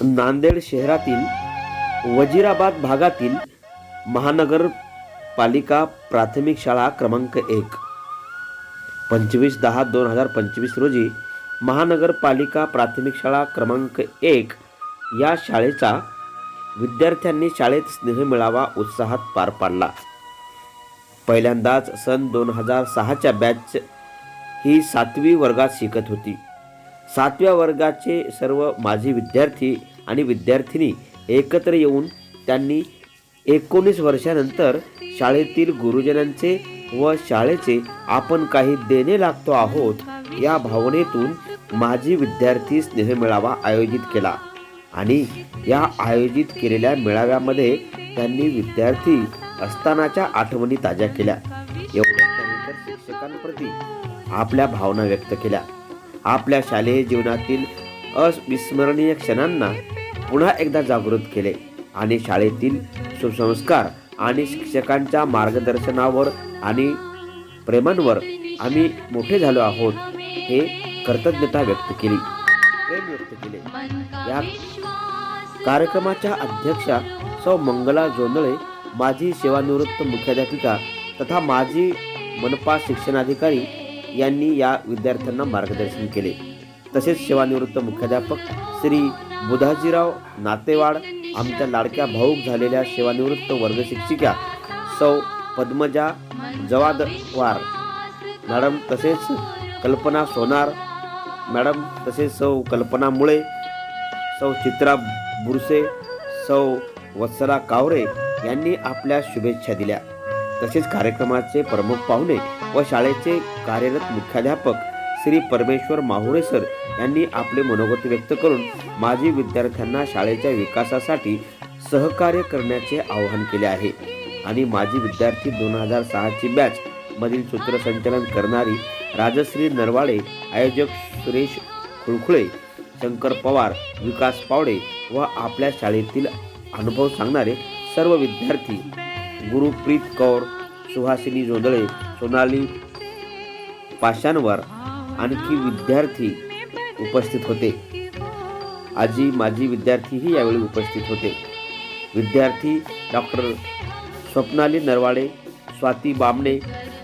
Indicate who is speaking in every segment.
Speaker 1: नांदेड शहरातील वजिराबाद भागातील महानगरपालिका प्राथमिक शाळा क्रमांक एक. पंचवीस दहा दोन हजार पंचवीस रोजी महानगरपालिका प्राथमिक शाळा क्रमांक एक या शाळेचा विद्यार्थ्यांनी शाळेत स्नेहमेळावा उत्साहात पार पाडला. पहिल्यांदाच सन दोन हजार सहाच्या बॅच ही सातवी वर्गात शिकत होती. सातव्या वर्गाचे सर्व माजी विद्यार्थी आणि विद्यार्थिनी एकत्र येऊन त्यांनी एकोणीस वर्षानंतर शाळेतील गुरुजनांचे व शाळेचे आपण काही देणे लागतो आहोत या भावनेतून माजी विद्यार्थी स्नेहमेळावा आयोजित केला. आणि या आयोजित केलेल्या मेळाव्यामध्ये त्यांनी विद्यार्थी असतानाच्या आठवणी ताज्या केल्या. एवढंच नाही शिक्षकांप्रती आपल्या भावना व्यक्त केल्या. आपल्या शालेय जीवनातील अविस्मरणीय क्षणांना पुन्हा एकदा जागृत केले आणि शाळेतील सुसंस्कार आणि शिक्षकांच्या मार्गदर्शनावर आणि प्रेमांवर आम्ही मोठे झालो आहोत हे कृतज्ञता व्यक्त केली. प्रेम व्यक्त केले. या कार्यक्रमाच्या अध्यक्षा सौ मंगला जोंदळे माजी सेवानिवृत्त मुख्याध्यापिका तथा माजी मनपा शिक्षणाधिकारी यांनी या विद्यार्थ्यांना मार्गदर्शन केले. तसेच सेवानिवृत्त मुख्याध्यापक श्री बुधाजीराव नातेवाड आमच्या लाडक्या भाऊक झालेल्या सेवानिवृत्त वर्ग शिक्षिका सौ पद्मजा जवादवार मॅडम तसेच कल्पना सोनार मॅडम तसेच सौ कल्पना मुळे सौ चित्रा बुरसे सौ वत्सला कावरे यांनी आपल्या शुभेच्छा दिल्या. तसेच कार्यक्रमाचे प्रमुख पाहुणे व शाळेचे कार्यरत मुख्याध्यापक श्री परमेश्वर माहुरे सर यांनी आपले मनोगत व्यक्त करून माजी विद्यार्थ्यांना शाळेच्या विकासासाठी सहकार्य करण्याचे आवाहन केले आहे. आणि माजी विद्यार्थी दोन हजार सहाची बॅच मधील सूत्रसंचालन करणारी राजश्री नरवाडे आयोजक सुरेश खुळखुळे शंकर पवार विकास पावडे व आपल्या शाळेतील अनुभव सांगणारे सर्व विद्यार्थी गुरुप्रीत कौर सुहासिनी जोदळे सोनाली पाशांवर आणखी विद्यार्थी उपस्थित होते. आजी माजी विद्यार्थीही यावेळी उपस्थित होते. विद्यार्थी डॉक्टर स्वप्नाली नरवाडे स्वाती बामणे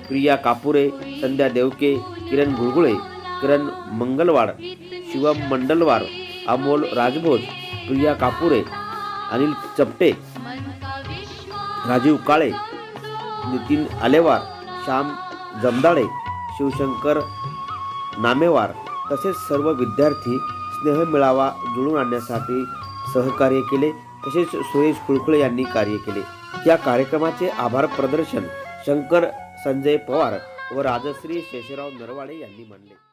Speaker 1: प्रिया कापुरे संध्या देवके किरण गुळगुळे किरण मंगलवाड शिवम मंडलवार अमोल राजभोज प्रिया कापुरे अनिल चपटे राजीव काळे नितीन आलेवार श्याम जमदाडे शिवशंकर नामेवार तसेच सर्व विद्यार्थी स्नेहमेळावा जुळून आणण्यासाठी सहकार्य केले. तसेच सुरेश कुळकुळे यांनी कार्य केले. या कार्यक्रमाचे आभार प्रदर्शन शंकर संजय पवार व राजश्री शेषराव नरवाडे यांनी मानले.